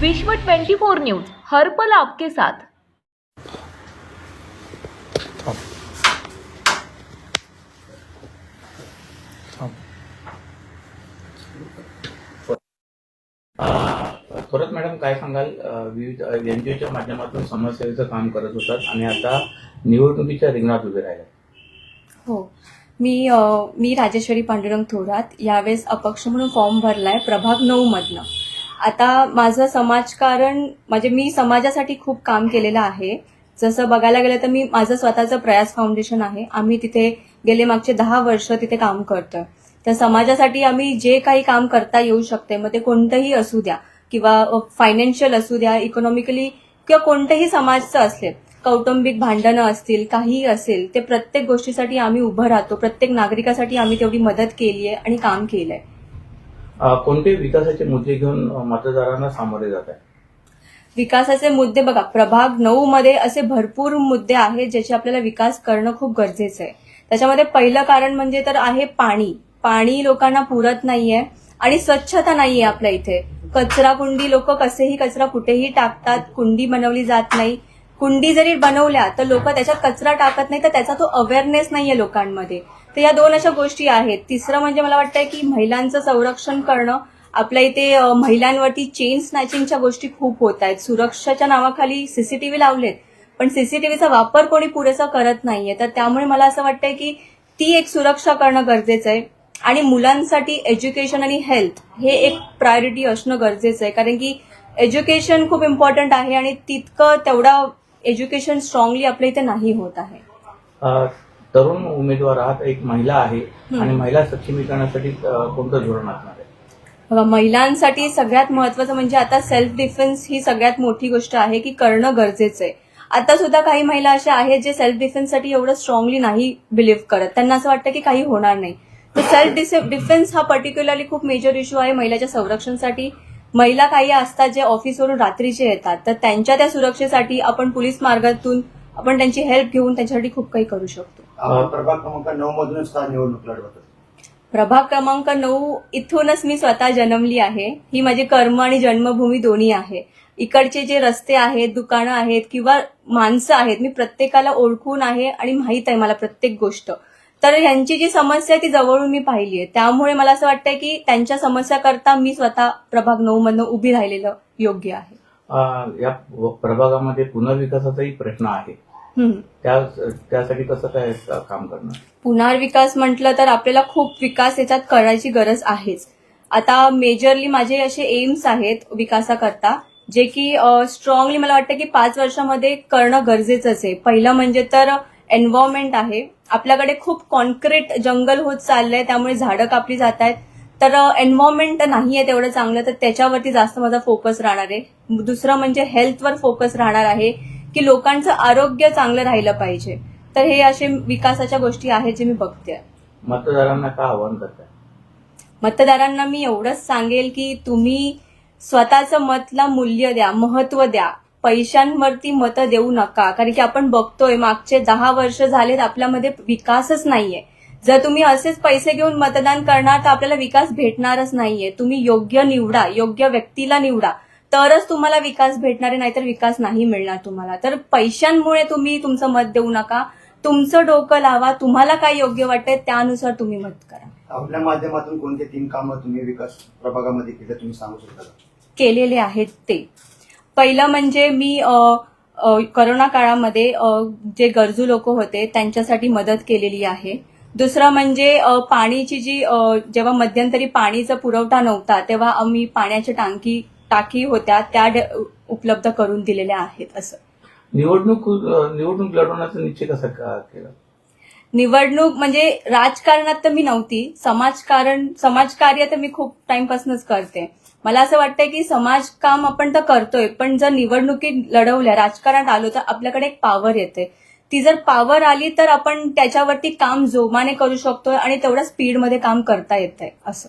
विश्व 24 न्यूज हर पल आपके साथ. परत मॅडम काय सांगाल? विविध एन जी ओच्या माध्यमातून समाजसेवेचं काम करत होतात आणि आता निवडणुकीच्या रिंगणात उभे राहिले हो. मी मी राजेश्वरी पांडुरंग थोरात यावेळेस अपक्ष म्हणून फॉर्म भरलाय प्रभाग नऊ मधनं. आता माझं समाजकारण म्हणजे मी समाजासाठी खूप काम केलेलं आहे. जसं बघायला गेलं तर मी माझं स्वतःचं प्रयास फाउंडेशन आहे. आम्ही तिथे गेले मागचे दहा वर्ष तिथे काम करतोय. तर समाजासाठी आम्ही जे काही काम करता येऊ शकते मग ते कोणतंही असू द्या किंवा फायनान्शियल असू द्या इकॉनॉमिकली किंवा कोणतंही समाजचं असले कौटुंबिक भांडणं असतील काहीही असेल ते प्रत्येक गोष्टीसाठी आम्ही उभं राहतो. प्रत्येक नागरिकासाठी आम्ही तेवढी मदत केली आहे आणि काम केलंय. आहे कोणते विकासाचे मुद्दे घेऊन मतदारांना सामोरे जात आहे? विकासाचे मुद्दे बघा प्रभाग नऊ मध्ये असे भरपूर मुद्दे आहेत ज्याचे आपल्याला विकास करणं खूप गरजेचं आहे. त्याच्यामध्ये पहिलं कारण म्हणजे तर आहे पाणी. पाणी लोकांना पुरत नाहीये आणि स्वच्छता नाहीये आपल्या इथे. कचरा कुंडी लोक कसेही कचरा कुठेही टाकतात कुंडी बनवली जात नाही. कुंडी जरी बनवल्या तर लोक त्याच्यात कचरा टाकत नाही तर त्याचा तो अवेअरनेस नाहीये लोकांमध्ये. तर या दोन अशा गोष्टी आहेत. तिसरं म्हणजे मला वाटतंय की महिलांचं संरक्षण करणं आपल्या इथे महिलांवरती चेन स्नॅचिंगच्या गोष्टी खूप होत आहेत. सुरक्षाच्या नावाखाली सीसीटीव्ही लावलेत पण सीसीटीव्हीचा वापर कोणी पुरेसा करत नाहीये. तर त्यामुळे मला असं वाटतंय की ती एक सुरक्षा करणं गरजेचं आहे. आणि मुलांसाठी एज्युकेशन आणि हेल्थ हे एक प्रायोरिटी असणं गरजेचं आहे. कारण की एज्युकेशन खूप इम्पॉर्टंट आहे आणि तितकं तेवढा एज्युकेशन स्ट्रॉंगली आपल्या इथे नाही होत आहे. तरुण उमेदवार आहात एक महिला आहे आणि महिला सक्षमीकरणासाठी कोणतं धोरण असणार आहे? महिलांसाठी सगळ्यात महत्वाचं म्हणजे आता सेल्फ डिफेन्स ही सगळ्यात मोठी गोष्ट आहे की करणं गरजेचं आहे. आता सुद्धा काही महिला अशा आहेत जे सेल्फ डिफेन्ससाठी एवढं स्ट्रॉंगली नाही बिलीव्ह करत. त्यांना असं वाटतं की काही होणार नाही. तर सेल्फ डिफेन्स हा पर्टिक्युलरली खूप मेजर इश्यू आहे महिलाच्या संरक्षणासाठी. महिला काही असतात जे ऑफिसवरून रात्रीचे येतात. तर त्यांच्या त्या सुरक्षेसाठी आपण पोलीस मार्गातून आपण त्यांची हेल्प घेऊन त्यांच्यासाठी खूप काही करू शकतो. प्रभाग क्रमांक नऊ मधूनच का निवडणूक लढवत? प्रभाग क्रमांक नऊ इथूनच मी स्वतः जन्मली आहे. ही माझी कर्म आणि जन्मभूमी दोन्ही आहे. इकडचे जे रस्ते आहेत दुकानं आहेत किंवा माणसं आहेत मी प्रत्येकाला ओळखून आहे आणि माहीत आहे मला प्रत्येक गोष्ट. तर यांची जी समस्या आहे ती जवळून मी पाहिली आहे. त्यामुळे मला असं वाटतंय की त्यांच्या समस्या करता मी स्वतः प्रभाग नऊ मधनं उभी राहिलेलं योग्य आहे. या प्रभागामध्ये पुनर्विकासाचाही प्रश्न आहे. त्यासाठी कसं काय काम करणार? पुनर्विकास म्हटलं तर आपल्याला खूप विकास याच्यात करायची गरज आहेच. आता मेजरली माझे असे एम्स आहेत विकासाकरता जे की स्ट्रॉंगली मला वाटतं की पाच वर्षामध्ये करणं गरजेचंच आहे. पहिलं म्हणजे तर एन्व्हायरमेंट आहे. आपल्याकडे खूप कॉन्क्रीट जंगल होत चाललंय त्यामुळे झाडं कापली जात आहेत. तर एन्व्हायरमेंट नाही आहे तेवढं चांगलं तर त्याच्यावरती जास्त माझा फोकस राहणार आहे. दुसरं म्हणजे हेल्थवर फोकस राहणार आहे. की लोकांचं आरोग्य चांगलं राहिलं पाहिजे. तर हे असे विकासाच्या गोष्टी आहेत जे मी बघते. मतदारांना का आवाहन करताय? मतदारांना मी एवढंच सांगेल की तुम्ही स्वतःचं मतला मूल्य द्या महत्त्व द्या. पैशांवरती मतं देऊ नका. कारण की आपण बघतोय मागचे दहा वर्ष झालेत आपल्यामध्ये विकासच नाहीये. जर तुम्ही असेच पैसे घेऊन मतदान करणार तर आपल्याला विकास भेटणारच नाहीये. तुम्ही योग्य निवडा योग्य व्यक्तीला निवडा. तरच तुम्हाला विकास भेटणार आहे नाहीतर विकास नाही मिळणार तुम्हाला. तर पैशांमुळे तुम्ही तुमचं मत देऊ नका. तुमचं डोकं लावा. तुम्हाला काय योग्य वाटतंय त्यानुसार तुम्ही मत करा. आपल्या माध्यमातून कोणते तीन कामं तुम्ही विकास प्रभागामध्ये केले तुम्ही सांगू शकता का? केलेले आहेत ते. पहिलं म्हणजे मी अ, अ, करोना काळामध्ये अ, जे गरजू लोक होते त्यांच्यासाठी मदत केलेली आहे. दुसरं म्हणजे अ, पाणीची जी अ, जेव्हा मध्यंतरी पाणीचा पुरवठा नव्हता तेव्हा आम्ही पाण्याच्या टाकी टाकी होत्या त्या उपलब्ध करून दिलेल्या आहेत असं. निवडणूक निवडणूक लढवण्याचा निश्चय कसा का- केला? निवडणूक म्हणजे राजकारणात तर मी नव्हती. समाजकारण समाजकार्य तर मी खूप टाइमपासूनच करते. मला असं वाटतंय की समाजकाम आपण तर करतोय पण जर निवडणुकीत लढवल्या राजकारणात आलो तर आपल्याकडे एक पॉवर येते. ती जर पॉवर आली तर आपण त्याच्यावरती काम जोमाने करू शकतोय आणि तेवढ्या स्पीडमध्ये काम करता येतंय असं.